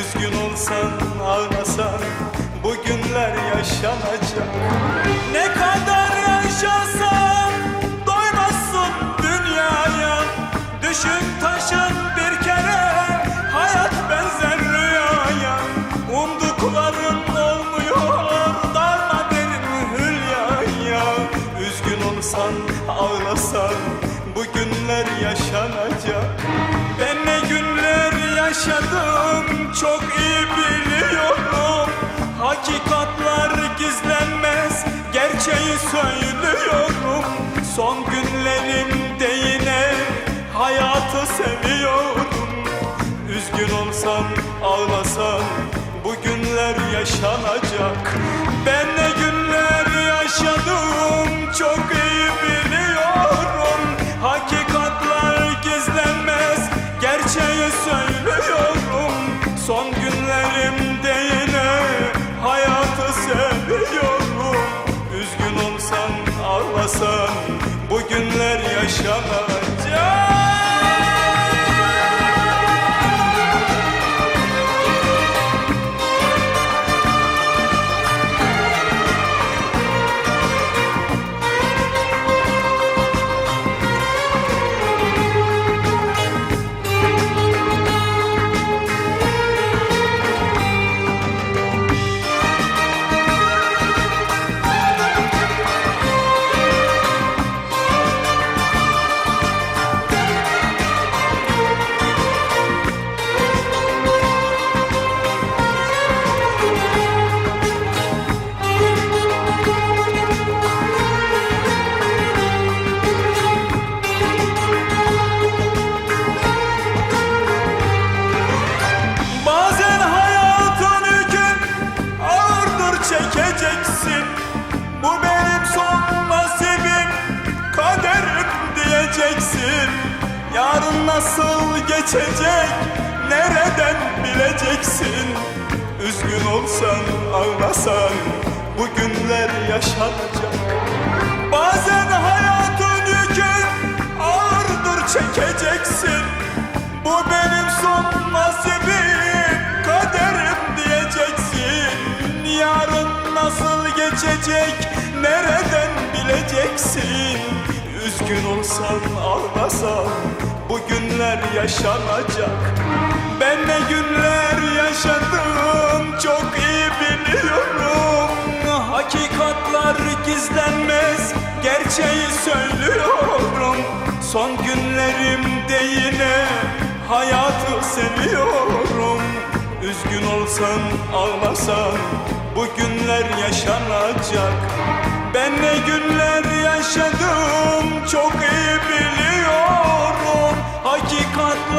Üzgün olsan ağlasan bugünler yaşanacak. Ne kadar yaşasan doymazsın dünyaya. Düşün taşın bir kere hayat benzer rüyaya. Umdukların olmuyor darma derin hülyaya. Üzgün olsan ağlasan bugünler yaşanacak. Çok iyi biliyorum. Hakikatlar gizlenmez gerçeği söylüyorum. Son günlerimde yine hayatı seviyorum. Üzgün olsan ağlasan bu günler yaşanacak. Ben Son günlerimde yine hayatı seviyorum Üzgün olsan ağlasan bu günler yaşanacak diyeceksin Yarın nasıl geçecek nereden bileceksin? Üzgün olsan ağlasan bu günler yaşanacak. Bazen hayatın yükün ağırdır çekeceksin. Bu benim son nasibim kaderim diyeceksin. Yarın nasıl geçecek nereden bileceksin Üzgün olsan ağlasan bu günler yaşanacak. Ben ne günler yaşadım çok iyi biliyorum. Hakikatlar gizlenmez gerçeği söylüyorum. Son günlerimde yine hayatı seviyorum. Üzgün olsan ağlasan bu günler yaşanacak Ben ne günler yaşadım çok iyi biliyorum. Hakikatlar